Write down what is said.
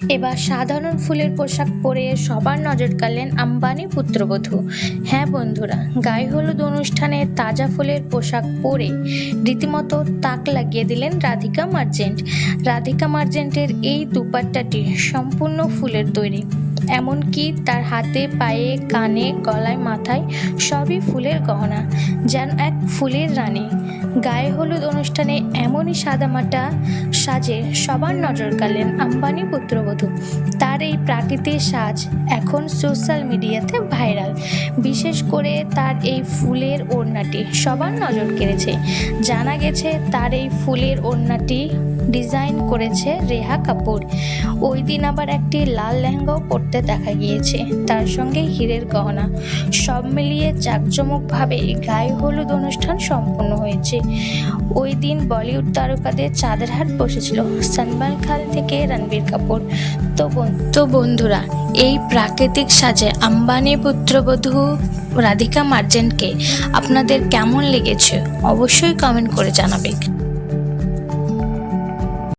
এবার সাধারণ ফুলের পোশাক পরে সবার নজর কাড়লেন আম্বানি পুত্রবধূ। হ্যাঁ বন্ধুরা, গায়ে হলুদ অনুষ্ঠানে তাজা ফুলের পোশাক পরে রীতিমতো তাক লাগিয়ে দিলেন রাধিকা মার্জেন্ট। রাধিকা মার্জেন্টের এই দুপাট্টাটি সম্পূর্ণ ফুলের তৈরি। এমনকি তার হাতে, পায়ে, কানে, গলায়, মাথায় সবই ফুলের গহনা। যেন এক ফুলের রানী। গায়ে হলুদ অনুষ্ঠানে এমনই সাদামাটা সাজে সবার নজর কাড়লেন আম্বানি পুত্রবধূ। তার এই প্রাকৃতিক সাজ এখন সোশ্যাল মিডিয়াতে ভাইরাল বিশেষ করে তার এই ফুলের ওড়নাটি সবার নজর কেড়েছে। জানা গেছে তার এই ফুলের ওড়নাটি ডিজাইন করেছে রেহা কাপুর। ওই দিন আবার একটি লাল লেহেঙ্গাও পরতে দেখা গিয়েছে, তার সঙ্গে হীরের গহনা। সব মিলিয়ে জাঁকজমকভাবে গায়ে হলুদ অনুষ্ঠান সম্পন্ন হয়েছে। ওই দিন বলিউড তারকাদের চাঁদের হাট বসেছিল, সলমান খান থেকে রণবীর কাপুর। তো তো বন্ধুরা এই প্রাকৃতিক সাজে আম্বানি পুত্রবধূ রাধিকা মার্জেন্টকে আপনাদের কেমন লেগেছে অবশ্যই কমেন্ট করে জানাবে